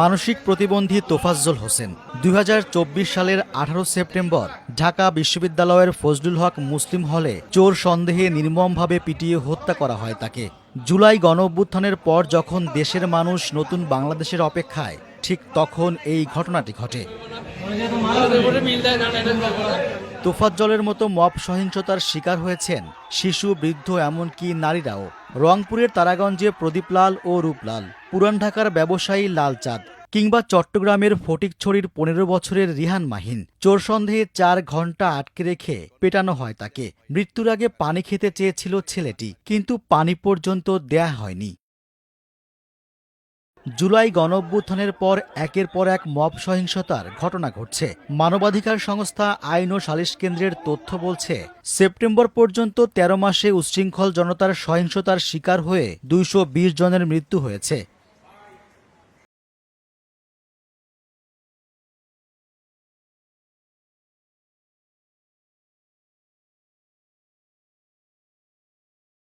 মানসিক প্রতিবন্ধী তোফাজ্জল হোসেন। দুই হাজার চব্বিশ সালের আঠারো সেপ্টেম্বর ঢাকা বিশ্ববিদ্যালয়ের ফজলুল হক মুসলিম হলে চোর সন্দেহে নির্মমভাবে পিটিয়ে হত্যা করা হয় তাকে। জুলাই গণ পর যখন দেশের মানুষ নতুন বাংলাদেশের অপেক্ষায় ঠিক তখন এই ঘটনাটি ঘটে। তোফাজ্জলের মতো মব সহিংসতার শিকার হয়েছেন শিশু, বৃদ্ধ, এমনকি নারীরাও। রংপুরের তারাগঞ্জে প্রদীপলাল ও রূপলাল। পুরান ঢাকার ব্যবসায়ী লালচাঁদ কিংবা চট্টগ্রামের ফটিকছড়ির পনেরো বছরের রিহান মাহিন। চোর সন্দেহে চার ঘণ্টা আটকে রেখে পেটানো হয় তাকে। মৃত্যুর আগে পানি খেতে চেয়েছিল ছেলেটি, কিন্তু পানি পর্যন্ত দেয়া হয়নি। জুলাই গণঅভ্যুত্থানের পর একের পর এক মব সহিংসতার ঘটনা ঘটছে। মানবাধিকার সংস্থা আইন ও সালিশ কেন্দ্রের তথ্য বলছে, সেপ্টেম্বর পর্যন্ত ১৩ মাসে উচ্ছৃঙ্খল জনতার সহিংসতার শিকার হয়ে দুইশো বিশ জনের মৃত্যু হয়েছে।